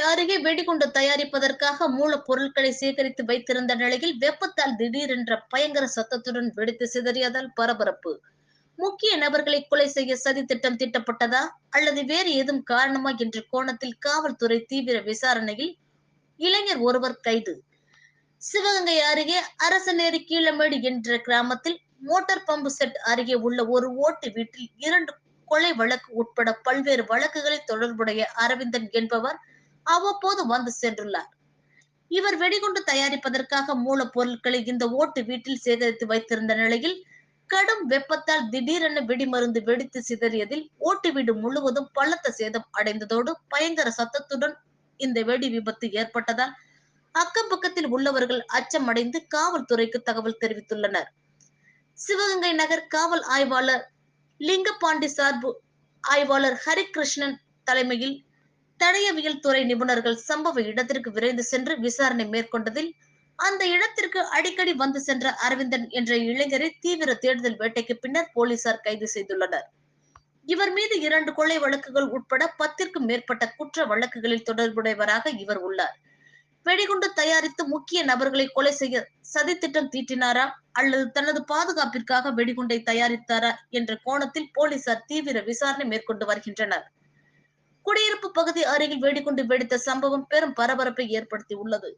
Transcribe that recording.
அருகே வெடிகுண்டு தயாரிப்பதற்காக மூலப்பொருட்களை சேகரித்து வைத்திருந்த நிலையில் வெப்பத்தால் திடீரென்ற பயங்கர சத்தத்துடன் வெடித்து சிதறியதால் பரபரப்பு. முக்கிய நபர்களை கொலை செய்ய சதி திட்டம் தீட்டப்பட்டதா? அல்லது வேறு ஏதும் காரணமா? என்ற கோணத்தில் காவல்துறை தீவிர விசாரணையில் இளைஞர் ஒருவர் கைது. சிவகங்கை அருகே அரசநேரி கீழமேடு என்ற கிராமத்தில் மோட்டார் பம்பு செட் அருகே உள்ள ஒரு ஓட்டு வீட்டில் இரண்டு கொலை வழக்கு உட்பட பல்வேறு வழக்குகளில் தொடர்புடைய அரவிந்தன் என்பவர் அவ்வப்போது வந்து சென்றுள்ளார். இவர் வெடிகுண்டு தயாரிப்பதற்காக மூலப்பொருட்களை இந்த ஓட்டு வீட்டில் சேகரித்து வைத்திருந்த நிலையில் கடும் வெப்பத்தால் திடீரென வெடிமருந்து வெடித்து சிதறியதில் ஓட்டு வீடு முழுவதும் பலத்த சேதம் அடைந்ததோடு பயங்கர சத்தத்துடன் இந்த வெடி விபத்து ஏற்பட்டதால் அக்கம் பக்கத்தில் உள்ளவர்கள் அச்சமடைந்து காவல்துறைக்கு தகவல் தெரிவித்துள்ளனர். சிவகங்கை நகர் காவல் ஆய்வாளர் லிங்கபாண்டி சார்பு ஆய்வாளர் ஹரிகிருஷ்ணன் தலைமையில் தடயவியல் துறை நிபுணர்கள் சம்பவ இடத்திற்கு விரைந்து சென்று விசாரணை மேற்கொண்டதில் அந்த இடத்திற்கு அடிக்கடி வந்து சென்ற அரவிந்தன் என்ற இளைஞரை தீவிர தேடுதல் வேட்டைக்கு பின்னர் போலீசார் கைது செய்துள்ளனர். இவர் மீது இரண்டு கொலை வழக்குகள் உட்பட பத்திற்கும் மேற்பட்ட குற்ற வழக்குகளில் தொடர்புடையவராக இவர் உள்ளார். வெடிகுண்டு தயாரித்து முக்கிய நபர்களை கொலை செய்ய சதித்திட்டம் தீட்டினாரா அல்லது தனது பாதுகாப்பிற்காக வெடிகுண்டை தயாரித்தாரா என்ற கோணத்தில் போலீசார் தீவிர விசாரணை மேற்கொண்டு வருகின்றனர். குடியிருப்பு பகுதி அருகில் வெடிகுண்டு வெடித்த சம்பவம் பெரும் பரபரப்பை ஏற்படுத்தி உள்ளது.